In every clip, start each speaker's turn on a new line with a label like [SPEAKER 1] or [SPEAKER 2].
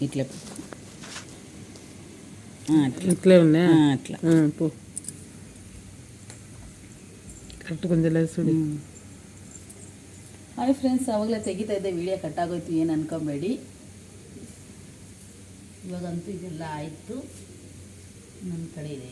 [SPEAKER 1] ఇట్లా ఆ, అట్లా
[SPEAKER 2] ఇట్లే ఉన్నాయా
[SPEAKER 1] ఆ, అట్లా
[SPEAKER 2] ఆ, పో ಕರೆಕ್ಟ್ ಗೊಂದಲ ಸುಡಿ
[SPEAKER 1] ಹಾಯ್ ಫ್ರೆಂಡ್ಸ್ ಆವಾಗಲೇ ತೆಗಿತಾ ಇದ್ದೆ ವಿಡಿಯೋ ಕಟ್ಟಾಗೋಯ್ತು ಏನು ಅನ್ಕೊಬೇಡಿ ಇವಾಗಂತೂ ಇದೆಲ್ಲ ಆಯಿತು ನನ್ನ ಕಡೆ ಇದೆ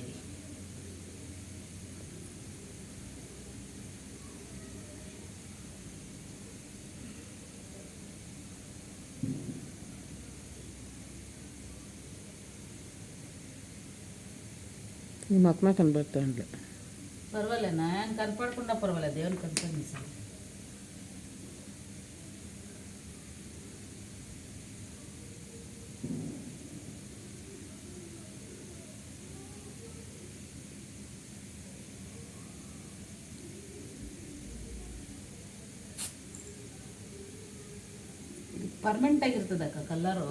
[SPEAKER 2] ನಿಮ್ಮ ಅಕ್ಕನ ಕಂಡ್ಬರ್ತಾ ಅಂದ್ಲು
[SPEAKER 1] ಪರವಾಗಿಲ್ಲ ನಾನು ಕನ್ಪಡ್ಕೊಂಡ ಪರವಾಗಿಲ್ಲ ದೇವ್ರನ್ನ ಕನ್ಕೊಂಡು ಸರ್ ಪರ್ಮನೆಂಟ್ ಆಗಿರ್ತದೆ ಅಕ್ಕ ಕಲ್ಲರು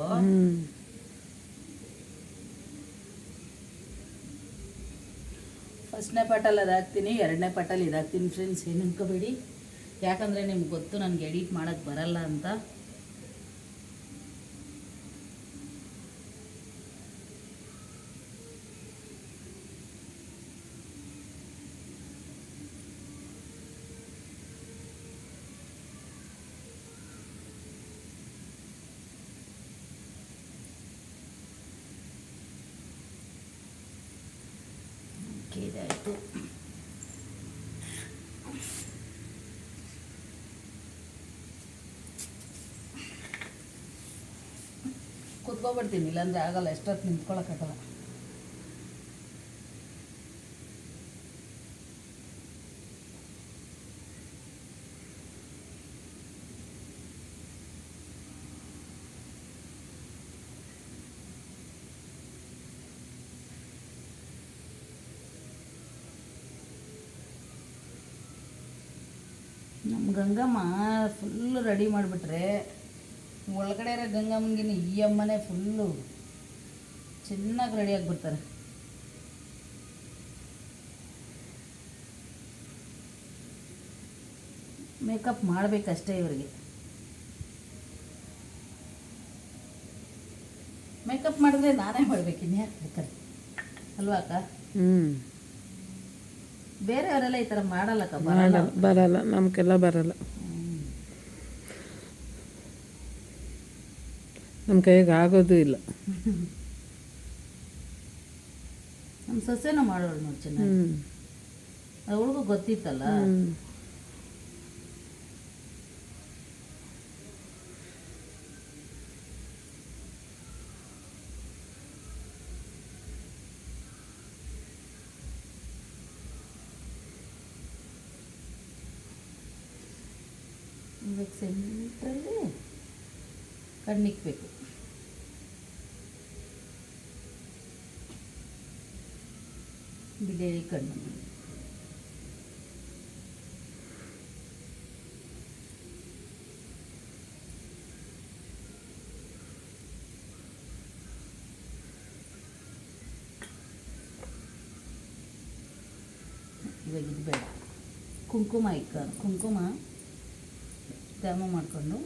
[SPEAKER 1] ಫಸ್ಟ್ನೇ ಪಟಲ್ ಅದಾಕ್ತೀನಿ ಎರಡನೇ ಪಟಲ್ ಇದಾಕ್ತೀನಿ ಫ್ರೆಂಡ್ಸ್ ಏನು ಅನ್ಕೋಬೇಡಿ. ಯಾಕಂದರೆ ನಿಮ್ಗೆ ಗೊತ್ತು, ನನಗೆ ಎಡಿಟ್ ಮಾಡೋಕ್ಕೆ ಬರಲ್ಲ ಅಂತ. ಕುತ್ಕೊಬಿಡ್ತೀನಿ ಇಲ್ಲಾಂದ್ರೆ ಆಗಲ್ಲ ಎಷ್ಟೊತ್ತು ನಿಂತ್ಕೊಳಕ್ಕಾಗಲ್ಲ ನಮ್ಮ ಗಂಗಮ್ಮ ಫುಲ್ಲು ರೆಡಿ ಮಾಡಿಬಿಟ್ರೆ ಒಳಗಡೆ ಇರೋ ಗಂಗಮ್ಮಗಿನ ಈ ಅಮ್ಮನೇ ಫುಲ್ಲು ಚೆನ್ನಾಗಿ ರೆಡಿ ಆಗಿಬಿಡ್ತಾರೆ. ಮೇಕಪ್ ಮಾಡಬೇಕಷ್ಟೇ ಇವರಿಗೆ. ಮೇಕಪ್ ಮಾಡಿದ್ರೆ ನಾನೇ ಮಾಡ್ಬೇಕು, ಇನ್ಯಾಕೆ ಬೇಕಾರೆ ಅಲ್ವಾ ಅಕ್ಕ?
[SPEAKER 2] ಹ್ಞೂ
[SPEAKER 1] ಬೇರೆಯವರೆಲ್ಲ ಈ ತರ ಮಾಡಲ್ಲಕ್ಕ ಬರಲ್ಲ.
[SPEAKER 2] ಬರಲ್ಲ ನಮ್ಗೆಲ್ಲ ಬರಲ್ಲ. ನಮ್ಮ ಕೈಗೆ ಆಗೋದು ಇಲ್ಲ.
[SPEAKER 1] ನಮ್ಮ ಸೊಸೆನೂ ಮಾಡೋಳು ನೋಡಿ ಚೆನ್ನಾಗಿ. ಅವಳಿಗೂ ಗೊತ್ತಿತ್ತಲ್ಲ? ಇವಾಗ ಸೆಂಟ್ರಲ್ಲಿ ಕಣ್ಣಿಕ್ಬೇಕು ಬಿಡೇರಿ ಕಣ್ಣು ಇವಾಗ ಇದು ಬೇಡ ಕುಂಕುಮ ಇಕ್ಕ ಕುಂಕುಮ ತ್ಯಾಮ ಮಾಡಿಕೊಂಡು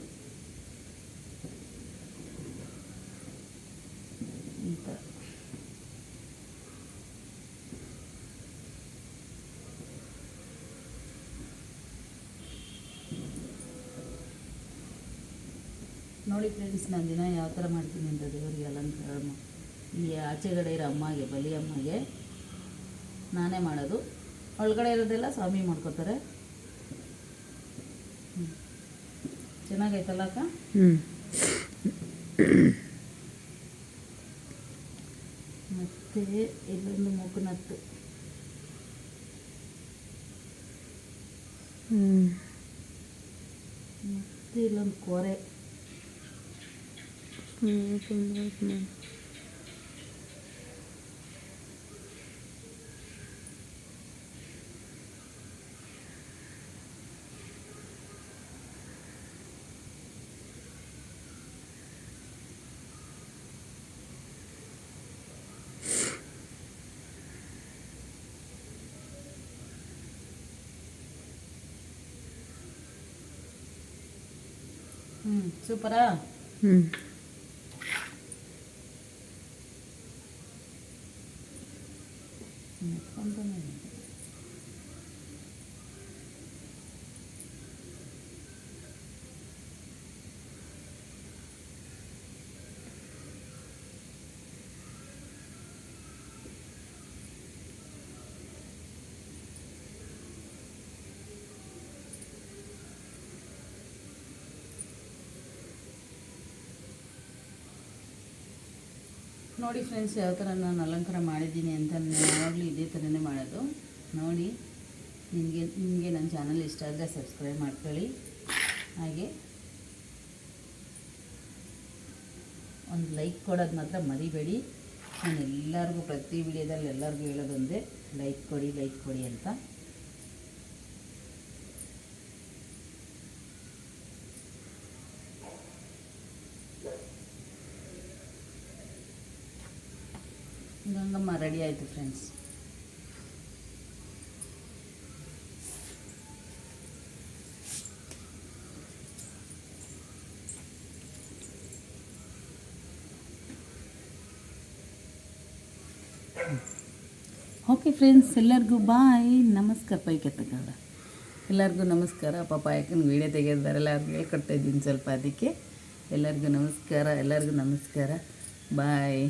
[SPEAKER 1] ನೋಡಿ ಫ್ರೆಂಡ್ಸ್ ನಾನು ದಿನ ಯಾವ ಥರ ಮಾಡ್ತೀನಿ ಅಂತ ದೇವರಿಗೆ ಅಲಂಕಾರ ಈ ಆಚೆಗಡೆ ಇರೋ ಅಮ್ಮಗೆ, ಬಲಿ ಅಮ್ಮಗೆ, ನಾನೇ ಮಾಡೋದು. ಒಳಗಡೆ ಇರೋದೆಲ್ಲ ಸ್ವಾಮಿ ಮಾಡ್ಕೋತಾರೆ. ಚೆನ್ನಾಗೈತಲ್ಲ ಅಕ್ಕ
[SPEAKER 2] ಹ್ಞೂ
[SPEAKER 1] ಮತ್ತೆ ಇಲ್ಲೊಂದು ಮೂಕನತ್ತು
[SPEAKER 2] ಹ್ಞೂ
[SPEAKER 1] ಮತ್ತೆ ಇಲ್ಲೊಂದು ಕೋರೆ
[SPEAKER 2] ಹ್ಞೂ ಸುಮ್ಮನೆ
[SPEAKER 1] ம் சூப்பரா?
[SPEAKER 2] ம்.
[SPEAKER 1] ನೋಡಿ ಫ್ರೆಂಡ್ಸ್ ಯಾವ ಥರ ನಾನು ಅಲಂಕಾರ ಮಾಡಿದ್ದೀನಿ ಅಂತ ಯಾವಾಗಲೂ ಇದೇ ಥರನೇ ಮಾಡೋದು. ನೋಡಿ, ನಿಮಗೆ ನಿಮಗೆ ನನ್ನ ಚಾನಲ್ ಇಷ್ಟ ಆದರೆ ಸಬ್ಸ್ಕ್ರೈಬ್ ಮಾಡ್ಕೊಳ್ಳಿ. ಹಾಗೆ, ಒಂದು ಲೈಕ್ ಕೊಡೋದು ಮಾತ್ರ ಮರಿಬೇಡಿ. ನಾನು ಎಲ್ಲರಿಗೂ ಪ್ರತಿ ವಿಡಿಯೋದಲ್ಲಿ ಎಲ್ಲರಿಗೂ ಹೇಳೋದೊಂದೇ ಲೈಕ್ ಕೊಡಿ ಲೈಕ್ ಕೊಡಿ ಅಂತ. ಗಂಗಮ್ಮ ರೆಡಿ ಆಯಿತು ಫ್ರೆಂಡ್ಸ್ ಓಕೆ ಫ್ರೆಂಡ್ಸ್ ಎಲ್ಲರಿಗೂ ಬಾಯ್ ನಮಸ್ಕಾರ ಪೈಕೆತ್ತಗೌಡ ಎಲ್ಲರಿಗೂ ನಮಸ್ಕಾರ. ಪಾಪ ಯಾಕಂದ್ರೆ ವೀಡಿಯೋ ತೆಗೆದಾರೆಲ್ಲ ಅವ್ರಿಗೆ ಹೇಳ್ಕೊಡ್ತಾ ಸ್ವಲ್ಪ ಅದಕ್ಕೆ. ಎಲ್ಲರಿಗೂ ನಮಸ್ಕಾರ ಎಲ್ಲರಿಗೂ ನಮಸ್ಕಾರ. ಬಾಯ್